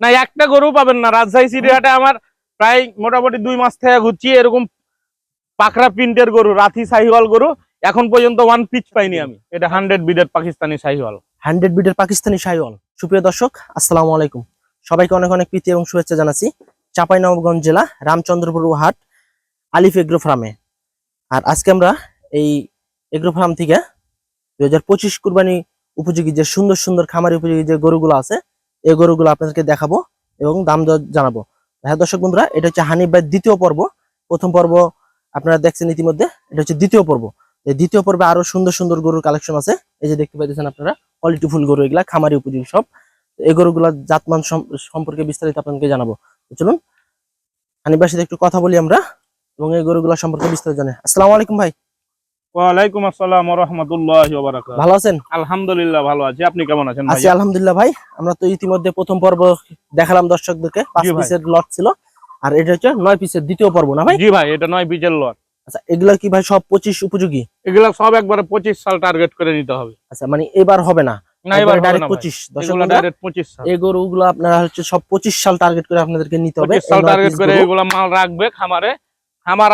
না, একটা গরু পাবেন না। রাজশাহী সিটি হাটে আমার প্রায় মোটামুটি দুই মাস থেকে ঘুরছি, এরকম পাকড়া প্রিন্টের গরু রাথি সাহিওয়াল গরু। এখন পর্যন্ত ওয়ান পিচ পাইনি আমি। এটা হান্ড্রেড বিডের পাকিস্তানি সাহিওয়াল হান্ড্রেড বিডের পাকিস্তানি শাহিওয়াল। সুপ্রিয় দর্শক, আসসালামু আলাইকুম। সবাইকে অনেক অনেক প্রীতি এবং শুভেচ্ছা জানাচ্ছি। চাঁপাইনবাবগঞ্জ জেলা, রামচন্দ্রপুর হাট, আলিফ এগ্রো ফার্মে। আর আজকে আমরা এই এগ্রো ফার্ম থেকে দু হাজার পঁচিশ কুরবানি উপযোগী যে সুন্দর সুন্দর খামারি উপযোগী যে গরুগুলো আছে এই গরুগুলো আপনাদেরকে দেখাবো এবং দাম জানাব। হ্যাঁ দর্শক বন্ধুরা, এটা হচ্ছে হানিফ ভাইয়ের দ্বিতীয় পর্ব। প্রথম পর্ব আপনারা দেখছেন ইতিমধ্যে, এটা হচ্ছে দ্বিতীয় পর্ব। এই দ্বিতীয় পর্বে আরও সুন্দর সুন্দর গরুর কালেকশন আছে। এই যে দেখতে পাইতেছেন আপনারা কোয়ালিটি ফুল গরু এগুলা, খামারি উপযোগী সব। এই গরুগুলার জাতমান সম- সম্পর্কে বিস্তারিত আপনাকে জানাব। চলুন, হানিফ সাথে একটু কথা বলি আমরা এবং এই গরুগুলা সম্পর্কে বিস্তারিত জানে। আসসালামু আলাইকুম ভাই। ওয়ালাইকুম আসসালাম রহমতুল্লাহ ভালো আছেন? আলহামদুলিল্লাহ ভালো আছি। আপনি কেমন আছেন আছি আলহামদুলিল্লাহ ভাই। আমরা তো ইতিমধ্যে প্রথম পর্ব দেখালাম দর্শকদেরকে। পাঁচ পিসের লট ছিল। আর এটা হচ্ছে নয় পিসের দ্বিতীয় পর্ব না ভাই? জি ভাই এটা নয় বিচের লট আচ্ছা এগুলা কি ভাই সব পঁচিশ উপযোগী? এগুলা সব একবারে পঁচিশ সাল টার্গেট করে নিতে হবে। আচ্ছা মানে এবার হবে না? আপনারা হচ্ছে সব পঁচিশ সাল টার্গেট করে আপনাদেরকে নিতে হবে। মাল রাখবে খামারে। খামার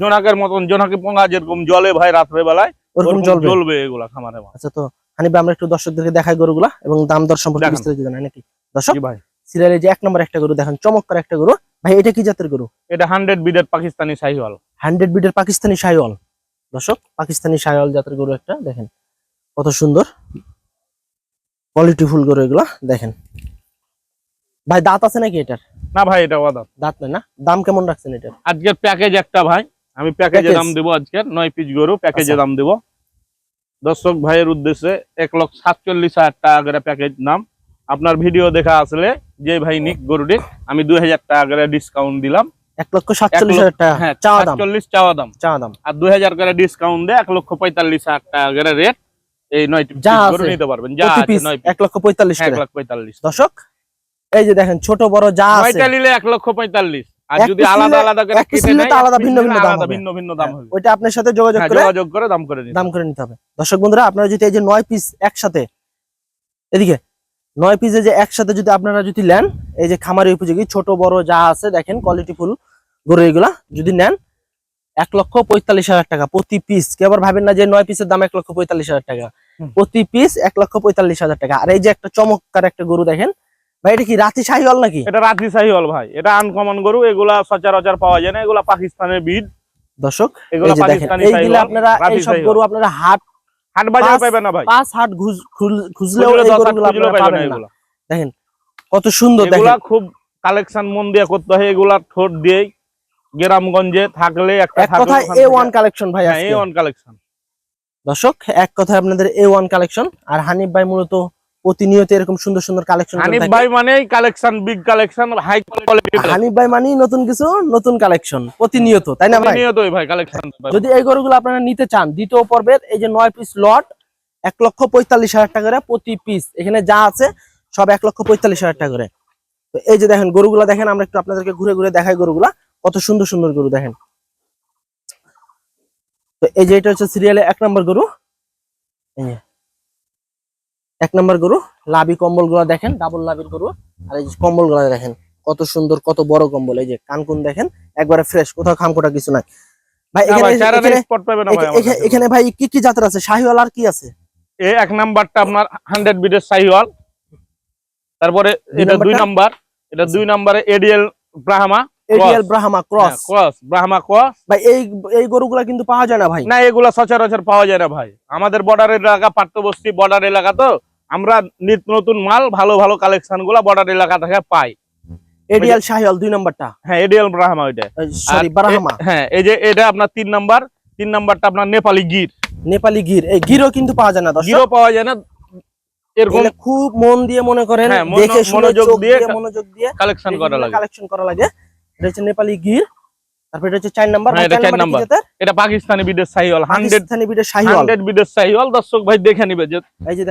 জোনাকের মতন জোনাকি পোঙা যেরকম জলে ভাই রাত্রে বেলায় ওরকম জ্বলবে? এগুলা খামারে। আচ্ছা তো হানিফ আমরা একটু দর্শকদেরকে দেখাই গরুগুলা এবং দাম দর সম্পর্কে বিস্তারিত জানাই নাকি? দর্শক ভাই। সিরিয়ালে যে এক নম্বর একটা গরু দেখেন চমৎকার একটা গরু। ভাই এটা কি জাতের গরু? এটা হান্ড্রেড বিডের পাকিস্তানি সাহিওয়াল হান্ড্রেড বিডের পাকিস্তানি শাহিওয়াল। দর্শক পাকিস্তানি শাহিওয়াল জাতের গরু একটা দেখেন। কত সুন্দর। কোয়ালিটি ফুল গরু এগুলা দেখেন। ভাই দাঁত আছে নাকি এটার? না ভাই এটা দাঁত নেই না? দাম কেমন রাখছেন এটার? আজকের প্যাকেজ একটা ভাই। আমি প্যাকেজে দাম দেবো আজকের নয় পিস গরু প্যাকেজে আচ্ছা। দাম দেবো। দর্শক ভাইয়ের উদ্দেশ্যে এক লক্ষ সাতচল্লিশ হাজার টাকা করে প্যাকেজ নাম আপনার ভিডিও দেখা আসলে যে ভাই নিক গরুটি আমি দুই হাজার টাকা করে ডিসকাউন্ট দিলাম। এক লক্ষ সাতচল্লিশ হাজার টাকা। হ্যাঁ সাতচল্লিশ চাওয়া দাম। চাওয়া দাম। আর দুই হাজার করে ডিসকাউন্ট দিয়ে এক লক্ষ পঁয়তাল্লিশ হাজার টাকা করে রেট এই নয় গরু নিতে পারবেন। যা আছে নয় এক লক্ষ পঁয়তাল্লিশ এক লাখ পঁয়তাল্লিশ। দর্শক এই যে দেখেন ছোট বড় যা আছে। নিলে এক লক্ষ পঁয়তাল্লিশ। আর যদি আলাদা আলাদা করে এক piece কেটে নিলে নেয় তো আলাদা ভিন্ন ভিন্ন দাম হবে। ভিন্ন ভিন্ন দাম হবে। আপনার সাথে যোগাযোগ হ্যাঁ, করে যোগাযোগ করে দাম করে নিতে দাম করে নিতে হবে। দর্শক বন্ধুরা আপনারা যদি এই যে নয় পিস একসাথে এদিকে নয় পিসে যে একসাথে যদি আপনারা যদি নেন এই যে খামারি উপযোগী ছোট বড় যা আছে দেখেন কোয়ালিটি ফুল গরু এগুলা যদি নেন এক লক্ষ পঁয়তাল্লিশ হাজার টাকা প্রতি পিস কেউ আবার ভাবেন না যে নয় পিসের দাম এক লক্ষ পঁয়তাল্লিশ হাজার টাকা। প্রতি পিস এক লক্ষ পঁয়তাল্লিশ হাজার টাকা। আর এই যে একটা চমৎকার একটা গরু দেখেন ভাই এটা কি রাতি শাহিওয়াল নাকি? এটা রাত্রি সাহিওয়াল ভাই। এটা আনকমন গরু এগুলা সচরাচর পাওয়া যায় না এগুলা পাকিস্তানের বিড দর্শক এগুলা এই দেখেন পাকিস্তানি আপনারা রাতি এইসব সাহিওয়াল। গরু আপনারা হাট হাট বাজারে পাঁচ- পাবে না ভাই। পাঁচ হাট ঘুষ- খুল- খুঁজলেও এই গরুগুলো আপনারা পাবেন না। দেখেন কত সুন্দর এগুলা খুব কালেকশন মন দিয়ে করতে হয় এগুলা ঠোঁট দিয়ে গ্রামগঞ্জে থাকলে একটা এক কথায় এ ওয়ান কালেকশন ভাই। এ ওয়ান কালেকশন দর্শক এক কথায় আপনাদের এ ওয়ান কালেকশন আর হানিফ ভাই মূলত প্রতিনিয়ত এরকম সুন্দর সুন্দর কালেকশন হানিফ ভাই মানেই collection big collection high quality Hanif ভাই মানেই নতুন কিছু নতুন কালেকশন প্রতিনিয়ত তাই না ভাই? নিয়তই ভাই কালেকশন যদি এই গরুগুলো আপনারা নিতে চান দ্বিতীয় পর্বের এই যে নয় পিস লট এক লক্ষ পঁয়তাল্লিশ হাজার টাকা করে প্রতি পিস এখানে যা আছে সব এক লক্ষ পঁয়তাল্লিশ হাজার টাকা করে। তো এই যে দেখেন গরুগুলো দেখেন আমরা একটু আপনাদেরকে ঘুরে ঘুরে দেখাই গরুগুলা কত সুন্দর সুন্দর গরু দেখেন। তো এই যে এটা হচ্ছে সিরিয়ালে এক নম্বর গরু। এই। এক নম্বর গরু লাভি কম্বলগুলা দেখেন ডাবল লাভির গরু। আর এই যে কম্বলগুলা দেখেন কত সুন্দর কত বড় কম্বল। এই যে কানকুন দেখেন একবারে ফ্রেশ কোথাও খামকোটা কিছু নাই। ভাই এখানে এখানে স্পট পাবে না ভাই কি কি জাতের আছে? শাহিওয়াল আর কি আছে? এ এক নাম্বারটা আপনার হান্ড্রেড বিডের সাইওয়াল তারপরে এটা দুই নাম্বার এটা দুই নাম্বারে ADL Brahma. ADL Brahma cross cross Brahma cross ভাই এই এই গরুগুলা কিন্তু পাওয়া যায় না ভাই। না এগুলা সচরাচর পাওয়া যায় না ভাই। আমাদের বর্ডার এলাকা পার্শ্ববর্তী বর্ডার এলাকা তো। আমরা নিত্য নতুন মাল ভালো ভালো কালেকশনগুলা বর্ডার এলাকা থেকে পাই। এডিএল শাহিওয়াল দুই নাম্বারটা। হ্যাঁ এডিএল ব্রাহ্মা ওইটা। সরি ব্রাহ্মা হ্যাঁ এই যে এটা আপনার তিন নাম্বার। তিন নাম্বারটা আপনার নেপালি গির। নেপালি গির। এই গিরও কিন্তু পাওয়া যায় না গিরও পাওয়া যায় না। এরকম খুব মন দিয়ে মনে করেন হ্যাঁ, দেখে মনোযোগ দিয়ে মনোযোগ দিয়ে কালেকশন করা লাগে। কালেকশন করা লাগে। এটা হচ্ছে নেপালি গির তারপর এটা হচ্ছে নাম্বার হ্যাঁ, এটা নাম্বার। এটা পাকিস্তানি বিডের সাইওয়াল হান্ড্রেড পাকিস্তানি বিটের শাহিওয়াল হান্ড্রেড বিডের সাইওয়াল দর্শক ভাই দেখে নিবে যে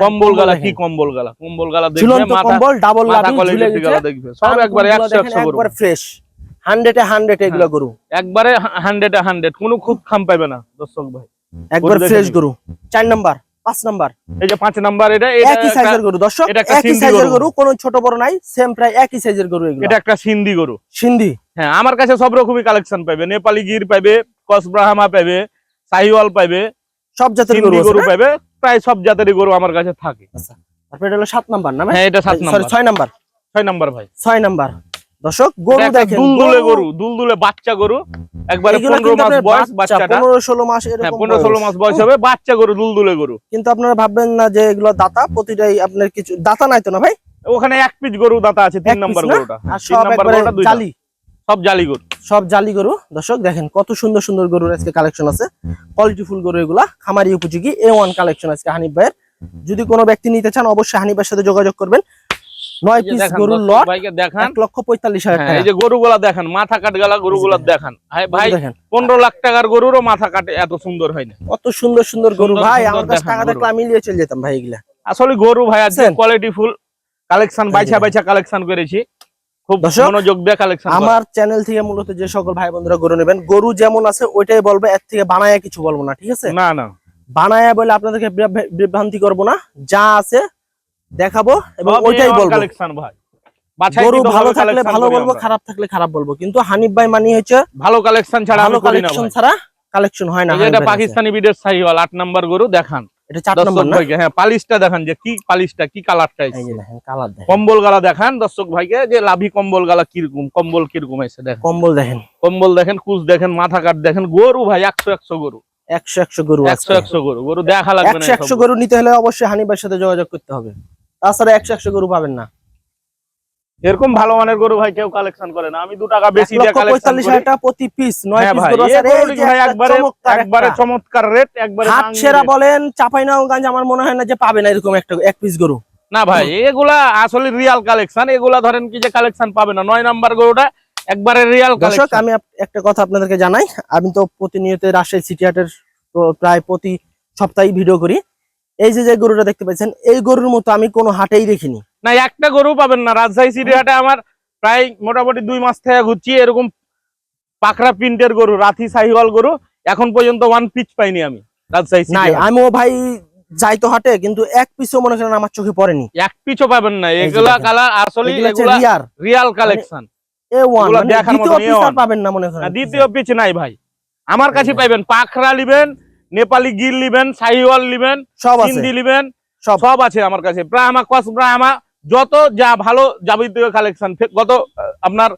কম্বল গালা কি কম্বল গালা কম্বল গালা দেখবে মাথা কম্বল ডাবল লাভি ঝুলে গেছে। দেখবে। সব একবারে কানকুনগুলো একশো দেখেন একশো গরু। একবারে ফ্রেশ হান্ড্রেডে হান্ড্রেড এগুলো হ্যাঁ। গরু। একবারে হান্ড্রেড হান্ড্রেড কোনো খুব খাম পাবে না দর্শক ভাই। একবার ফ্রেশ। গরু। চার নাম্বার। পাঁচ নাম্বার। এই যে পাঁচ নাম্বার এটা একই সাইজের গরু দর্শক একই সাইজের গরু। গরু কোনো ছোট বড় নাই সেম প্রায় একই সাইজের গরু এগুলো। এটা একটা সিন্ধি গরু। সিন্ধি। হ্যাঁ আমার কাছে সব রকমই কালেকশন পাবে নেপালি গির পাবে কসব্রাহামা পাবে সাহিওয়াল পাবে সব জাতের গরু? পাবে প্রায় সব জাতেরই গরু আমার কাছে থাকে। তারপর এটা হলো সাত নাম্বার না হ্যাঁ এটা সাত সরি ছয় নাম্বার। ছয় নাম্বার ভাই। ছয় নাম্বার। দর্শক গরু দেখেন দুলদুলে গরু দুলদুলে বাচ্চা গরু। একবারে এগুলো পনেরো কিন্তু মাস বয়স বাচ্চাটা। পনেরো ষোলো মাস হ্যাঁ এরকম পনেরো ষোলো বয়স। মাস বয়স হবে বাচ্চা গরু দুলদুলে গরু। কিন্তু আপনারা ভাববেন না যে এগুলো দাতা প্রতিটাই আপনার কিছু দাতা নাই তো না ভাই? ওখানে এক পিস গরু দাতা আছে তিন নম্বর গরুটা। আর তিন সব একবারে জালি। সব জালি গরু। সব জালি গরু। দর্শক দেখেন কত সুন্দর সুন্দর গরুর আজকে কালেকশন আছে। কোয়ালিটি ফুল গরু এগুলা। খামারি উপযোগী এ ওয়ান কালেকশন আজকে হানিফ ভাইয়ের। যদি কোনো ব্যক্তি নিতে চান অবশ্যই হানিফ সাথে যোগাযোগ করবেন। নয় পিস গরুর লট ভাইকে দেখান। লক্ষ পঁয়তাল্লিশ হাজার হ্যাঁ, টাকা। এই যে গরুগুলা দেখান মাথা কাট গেলা গরুগুলা দেখান। ভাই পনেরো লাখ টাকার গরুরও মাথা কাটে এত সুন্দর হয় না। কত সুন্দর সুন্দর গরু। ভাই আমার কাছে টাকা। থাকলে আমি নিয়ে চলে যেতাম ভাই এগুলা। আসলে গরু ভাই বুঝছেন? কোয়ালিটি ফুল কালেকশন বাইছা বাইছা কালেকশন করেছি। খুব মনোযোগ দিয়ে কালেকশন আমার চ্যানেল থেকে মূলত যে সকল ভাই বন্ধুরা গরু নেবেন গরু যেমন আছে ওইটাই বলব এর থেকে বানায়া কিছু বলব না ঠিক আছে? না না। বানায়া বলে আপনাদেরকে বিভ্রান্তি করব না। যা আছে দেখাবো এবং ওইটাই বলব। কালেকশন ভাই। গরু ভালো থাকলে ভালো বলব খারাপ থাকলে খারাপ বলব। কিন্তু হানিফ ভাই মানি হচ্ছে ভালো কালেকশন ছাড়া ভালো কালেকশন ছাড়া কালেকশন হয় না এটা। পাকিস্তানি বিডের সাহিওয়াল আট নাম্বার গরু দেখান। এটা চার দর্শক নম্বর না হ্যাঁ পালিশটা দেখান যে কি পালিশটা কি কালারটা এই যে দেখেন কালার দেখেন। কম্বল গালা দেখান দর্শক ভাইকে যে লাভি কম্বল গালা কীরকম কম্বল কীরকম এসে দেখেন। কম্বল দেখেন। কম্বল দেখেন কুচ দেখেন মাথা কাট দেখেন গরু ভাই একশো একশো গরু। একশো একশো গরু একশো একশো গরু গরু দেখা লাগবে না একশো গরু নিতে হলে অবশ্যই হানিফ ভাইয়ের সাথে যোগাযোগ করতে হবে। তাছাড়া একশো একশো গরু পাবেন না। এরকম ভালো মানের গরু ভাই কেউ কালেকশন করে না। আমি দু টাকা বেশি দিয়ে কালেকশন পঁয়তাল্লিশ করি। টাকা প্রতি পিস নয় হ্যাঁ পিস গরু আছে। এই আর এই গরুটি যে ভাই একবারে একবারে চমৎকার রেট একবারে হাট সেরা বলেন চাপাইনগঞ্জ আমার মনে হয় না যে পাবে না এরকম একটা এক পিস গরু। না ভাই এগুলা আসলে রিয়াল কালেকশন এগুলা ধরেন কি যে কালেকশন পাবে না। নয় নাম্বার গরুটা একবারে রিয়াল কালেকশন আমি একটা কথা আপনাদেরকে জানাই। আমি তো প্রতিনিয়ত রাজশাহী সিটি হাটের প্রায় প্রতি সপ্তাহে ভিডিও করি। এই যে যে গরুটা দেখতে পাচ্ছেন এই গরুর মতো আমি কোনো হাটেই দেখিনি। না একটা গরু পাবেন না। রাজশাহী সিটি হাটে আমার প্রায় মোটামুটি দুই মাস থেকে ঘুরছি এরকম পাকড়া প্রিন্টের গরু রাথি সাহিওয়াল গরু। এখন পর্যন্ত ওয়ান পিচ পাইনি আমি রাজশাহী নাই আমিও ভাই যাই তো হাটে কিন্তু এক পিসও মনে করেন আমার চোখে পড়েনি। এক পিচও পাবেন না। এগুলা কালার আসলে রিয়াল কালেকশন এ ওয়ান এগুলো দেখার দ্বিতীয় মতন পিস আর A1 পাবেন না মনে করেন। দ্বিতীয় পিচ নাই ভাই। আমার কাছে পাইবেন পাখরা লিবেন নেপালি গির নিবেন সাহিওয়াল নিবেন হিন্দি লিবেন সব। আছে আমার কাছে। ব্রাহ্মা কস ব্রাহ্মা যত যা ভালো যাবতীয় কালেকশন গত আপনার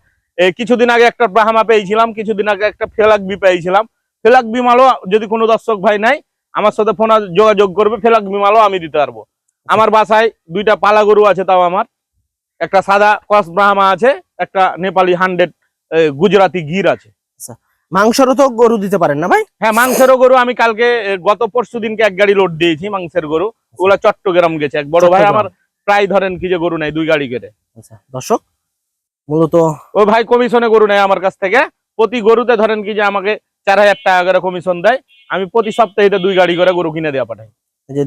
কিছুদিন আগে একটা ব্রাহ্মা পেয়েছিলাম কিছুদিন আগে একটা ফেলাক বি পেয়েছিলাম। ফেলাক বি মালও যদি কোনো দর্শক ভাই নাই আমার সাথে ফোন যোগাযোগ করবে ফেলাক বি মালও আমি দিতে পারব। আমার বাসায় দুইটা পালা গরু আছে তাও আমার। একটা সাদা কস ব্রাহ্মা আছে একটা নেপালি হান্ড্রেড গুজরাটি গির আছে। মাংসরও তো গরু দিতে পারেন না ভাই? হ্যাঁ মাংসেরও গরু আমি কালকে গত পরশু দিনকে এক গাড়ি লোড দিয়েছি মাংসের গরু। ওগুলা চট্টগ্রাম গেছে। এক বড় ভাই আমার প্রায় ধরেন কি যে গরু নাই দুই গাড়ি কেটে। আচ্ছা দর্শক মূলত ও ভাই কমিশনে গরু নেয় আমার কাছ থেকে। প্রতি গরুতে ধরেন কি যে আমাকে চার হাজার টাকা করে কমিশন দেয়। আমি প্রতি সপ্তাহে দুই গাড়ি করে গরু কিনে দেওয়া পাঠাই।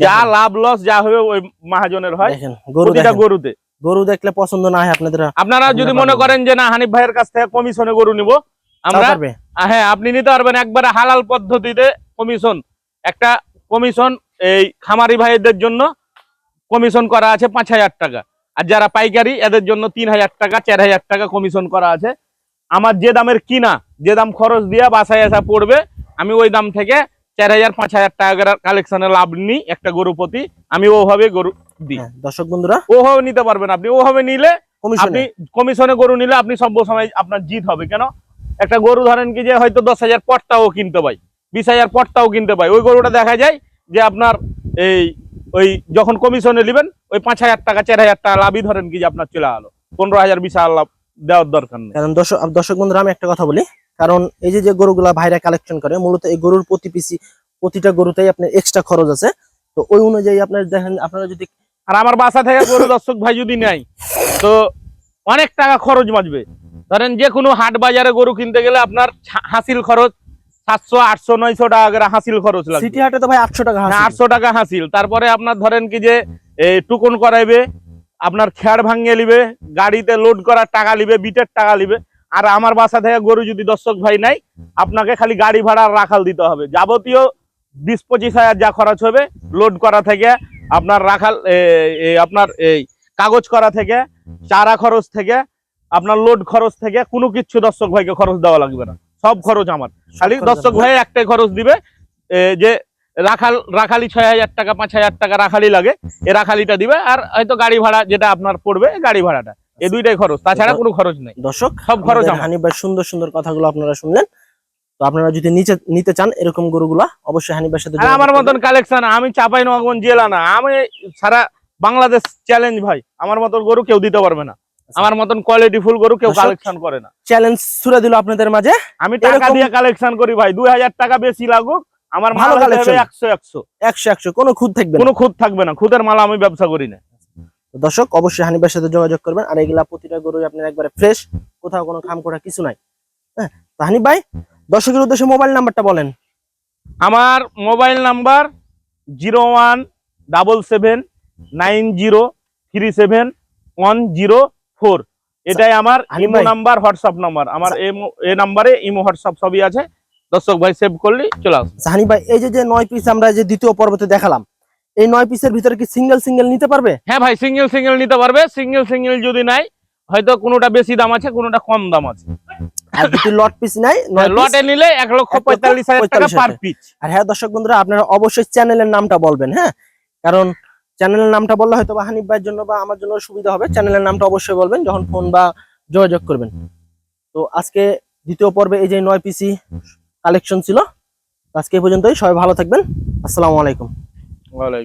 যা লাভ লস যা হবে ওই মহাজনের হয় প্রতিটা গরুতে। গরু দেখলে পছন্দ না হয় আপনাদের আপনারা যদি মনে করেন যে না হানিফ ভাইয়ের কাছ থেকে কমিশনে গরু নিব আমরা হ্যাঁ আপনি নিতে পারবেন একবারে হালাল পদ্ধতিতে কমিশন একটা কমিশন এই খামারি ভাইদের জন্য কমিশন করা আছে পাঁচ হাজার টাকা। আর যারা পাইকারি এদের জন্য তিন হাজার টাকা চার হাজার টাকা কমিশন করা আছে। আমার যে দামের কিনা যে দাম খরচ দিয়ে বাসায় আসা পড়বে আমি ওই দাম থেকে চার হাজার পাঁচ হাজার টাকার কালেকশনে লাভ নিই একটা গরু প্রতি। আমি ওভাবে গরু দিই। হ্যাঁ, দর্শক বন্ধুরা? ওভাবে নিতে পারবেন আপনি। ওভাবে নিলে আপনি কমিশনে গরু নিলে আপনি সব সময় আপনার জিত হবে। কেন? একটা গরু ধরেন কি যে হয়তো দশ হাজার পটটাও কিনতে পাই বিশ হাজার পটটাও কিনতে পাই। ওই গরুটা দেখা যায় যে আপনার এই ওই যখন কমিশনে নেবেন ওই পাঁচ হাজার টাকা চার হাজার টাকা লাভই ধরেন কি যে আপনার চলে আলো। পনেরো হাজার বিশ হাজার লাভ দেওয়ার দরকার নেই। কারণ দর্শক দর্শক বন্ধুরা আমি একটা কথা বলি। কারণ এই যে যে গরুগুলা ভাইরা কালেকশন করে মূলত এই গরুর প্রতি পিসি প্রতিটা গরুতেই আপনার এক্সট্রা খরচ আছে। তো ওই অনুযায়ী আপনার দেখেন আপনারা যদি আর আমার বাসা থেকে গরু দর্শক ভাই যদি নেয় তো অনেক টাকা খরচ বাঁচবে। ধরেন যে কোনো হাট বাজারে গরু কিনতে গেলে আপনার হাসিল খরচ সাতশো আটশো নয়শো টাকা করে হাসিল খরচ লাগবে। সিটি হাটে তো ভাই আটশো টাকা। আটশো টাকা হাসিল। তারপরে আপনার ধরেন কি যে এই টুকুন করাইবে আপনার খেয়ার ভাঙিয়ে নিবে গাড়িতে লোড করার টাকা নিবে বিটের টাকা নিবে আর আমার বাসা থেকে গরু যদি দর্শক ভাই নাই আপনাকে খালি গাড়ি ভাড়া রাখাল দিতে হবে। যাবতীয় বিশ পঁচিশ হাজার যা খরচ হবে লোড করা থেকে আপনার রাখাল আপনার এই কাগজ করা থেকে চারা খরচ থেকে আপনার লোড খরচ থেকে কোনো কিছু দর্শক ভাইকে খরচ দেওয়া লাগবে না। সব খরচ আমার। খালি দর্শক ভাই একটাই খরচ দিবে এ, যে রাখাল রাখালি ছয় হাজার টাকা পাঁচ হাজার টাকা রাখালি লাগে এ রাখালিটা দিবে আর হয়তো গাড়ি ভাড়া যেটা আপনার পড়বে গাড়ি ভাড়াটা। এই দুইটাই খরচ তাছাড়া কোনো খরচ নেই। দর্শক সব খরচ হানিফ ভাই সুন্দর সুন্দর কথাগুলো আপনারা শুনলেন। তো আপনারা যদি নিচে নিতে চান এরকম গরুগুলা অবশ্যই হানিফ ভাইয়ের সাথে আমার মতন কালেকশন আমি চাপাই নগঞ্জ জেলা না আমি সারা বাংলাদেশ চ্যালেঞ্জ ভাই। আমার মতন গরু কেউ দিতে পারবে না। আমার মতন কোয়ালিটি ফুল গরু কেউ কালেকশন করে না। চ্যালেঞ্জ ছুড়ে দিল আপনাদের মাঝে। আমি টাকা দিয়ে কালেকশন করি ভাই দুই হাজার টাকা বেশি লাগুক আমার মাল ভালো collection। একশো একশো। একশো একশো কোনো খুদ থাকবে কোনো খুদ থাকবে না খুদের মাল আমি ব্যবসা করি না। দর্শক অবশ্যই হানিফ সাথে যোগাযোগ করবেন। আর এগুলা প্রতিটা গরু আপনার একবারে ফ্রেশ কোথাও কোনো খাম করা কিছু নাই। হ্যাঁ হানিফ ভাই দর্শকের উদ্দেশ্যে মোবাইল নাম্বারটা বলেন। আমার mobile number zero one double seven nine zero three seven one zero four. এটাই আমার ইমো নাম্বার হোয়াটসঅ্যাপ নাম্বার। আমার এমো- এই নাম্বারে ইমো হোয়াটসঅ্যাপ সবই আছে। দর্শক ভাই সেভ করলি চলে আসবে। আচ্ছা, হানিফ ভাই এই যে যে নয় পিস আমরা যে দ্বিতীয় পর্বতে দেখালাম এই নয় পিসের ভিতরে কি সিঙ্গেল সিঙ্গেল নিতে পারবে? হ্যাঁ ভাই সিঙ্গেল সিঙ্গেল নিতে পারবে। সিঙ্গেল সিঙ্গেল যদি নাই হয়তো কোনোটা বেশি দাম আছে কোনোটা কম দাম আছে। আর যদি লট পিস নাই লটে নিলে এক লক্ষ পঁয়তাল্লিশ হাজার টাকা পার পিস আর হ্যাঁ দর্শক বন্ধুরা আপনারা অবশ্যই চ্যানেলের নামটা বলবেন হ্যাঁ? কারণ চ্যানেলের নামটা বললে হয়তো বা হানিফ ভাইয়ের জন্য বা আমার জন্য সুবিধা হবে। চ্যানেলের নামটা অবশ্যই বলবেন, যখন ফোন বা যোগাযোগ করবেন। তো আজকে দ্বিতীয় পর্বে এই যে নয় পিসি কালেকশন ছিল আজকে এই পর্যন্তই। সবাই ভালো থাকবেন। আসসালামু আলাইকুম।